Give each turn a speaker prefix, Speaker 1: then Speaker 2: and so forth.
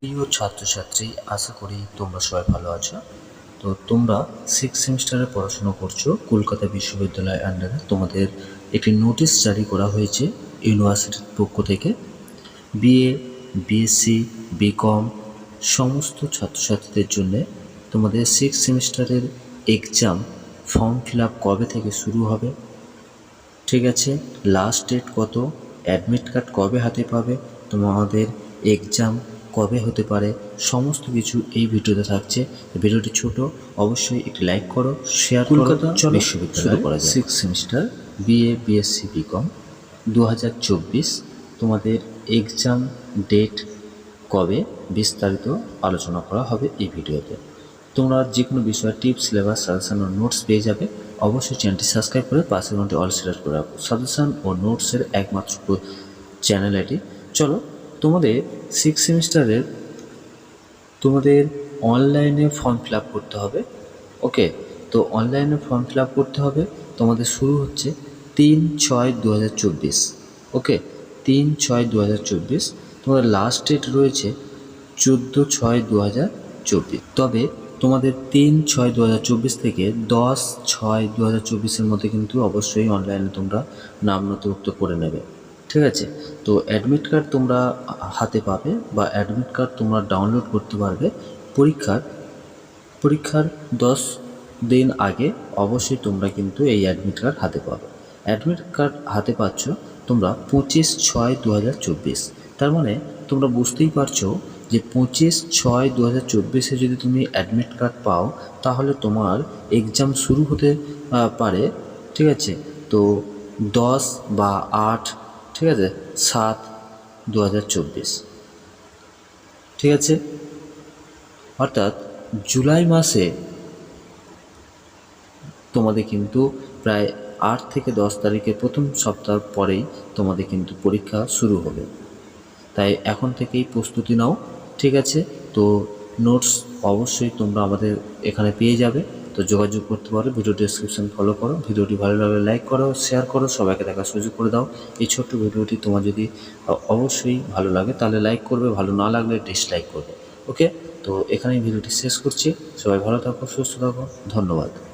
Speaker 1: প্রিয় ছাত্রছাত্রী, আশা করি তোমরা সবাই ভালো আছো। তো তোমরা সিক্স সেমিস্টারে পড়াশোনা করছ কলকাতা বিশ্ববিদ্যালয়ের আন্ডারে তোমাদের একটি নোটিশ জারি করা হয়েছে ইউনিভার্সিটির পক্ষ থেকে। বিএ বিএসসি বিকম সমস্ত ছাত্রছাত্রীদের জন্য তোমাদের সিক্স সেমিস্টারের এক্সাম ফর্ম ফিল আপ কবে থেকে শুরু হবে? ঠিক আছে লাস্ট ডেট কত? অ্যাডমিট কার্ড কবে হাতে পাবে তোমাদের এক্সাম কবে হতে পারে সমস্ত কিছু এই ভিডিওতে থাকছে। ভিডিওটি ছোট অবশ্যই একটি লাইক করো শেয়ার করো
Speaker 2: বিশ্ববিদ্যালয়
Speaker 1: করা six semester BA BSc BCom দু হাজার চব্বিশ তোমাদের এক্সাম ডেট কবে বিস্তারিত আলোচনা করা হবে এই ভিডিওতে। তোমরা যে কোনো বিষয়ে টিপস সিলেবাস সাজেশন ও নোটস পেয়ে যাবে। অবশ্যই চ্যানেলটি সাবস্ক্রাইব করে পাশের ঘন্টি অল সিলেক্ট করে রাখো। সাজেশন ও নোটসের একমাত্র চ্যানেল এটি। চলো, তোমাদের সিক্স সেমিস্টারের তোমাদের অনলাইনে ফর্ম ফিল করতে হবে। ওকে তো অনলাইনে ফর্ম ফিল করতে হবে। তোমাদের শুরু হচ্ছে তিন ছয় দু ওকে তিন ছয় দু তোমাদের লাস্ট ডেট রয়েছে চোদ্দ ছয় দু তবে তোমাদের তিন ছয় দু থেকে দশ ছয় দু হাজার চব্বিশের মধ্যে কিন্তু অবশ্যই অনলাইনে তোমরা নাম নথিভুক্ত করে নেবে। ঠিক আছে? তো অ্যাডমিট কার্ড তোমরা হাতে পাবে বা অ্যাডমিট কার্ড তোমরা ডাউনলোড করতে পারবে। পরীক্ষার পরীক্ষার দশ দিন আগে অবশ্যই তোমরা কিন্তু এই অ্যাডমিট কার্ড হাতে পাবে। অ্যাডমিট কার্ড হাতে পাচ্ছ তোমরা পঁচিশ ছয় দু তার মানে তোমরা বুঝতেই পারছ যে পঁচিশ ছয় দু হাজার চব্বিশে যদি তুমি অ্যাডমিট কার্ড পাও, তাহলে তোমার এক্সাম শুরু হতে পারে, ঠিক আছে? তো দশ বা আট, ঠিক আছে? সাত দু হাজার চব্বিশ। ঠিক আছে? অর্থাৎ জুলাই মাসে তোমাদের কিন্তু প্রায় আট থেকে দশ তারিখের প্রথম সপ্তাহ পরেই তোমাদের কিন্তু পরীক্ষা শুরু হবে। তাই এখন থেকেই প্রস্তুতি নাও। ঠিক আছে? তো নোটস অবশ্যই তোমরা আমাদের এখানে পেয়ে যাবে। তো যোগাযোগ করতে পারো ভিডিও ডেসক্রিপশন ফলো করো। ভিডিওটি ভালো লাগলে লাইক করো শেয়ার করো, সবাইকে দেখার সুযোগ করে দাও। এই ছোট্ট ভিডিওটি তোমার যদি অবশ্যই ভালো লাগে, তাহলে লাইক করবে, ভালো না লাগলে ডিসলাইক করবে। ওকে তো এখানেই ভিডিওটি শেষ করছি। সবাই ভালো থাকো, সুস্থ থাকো। ধন্যবাদ।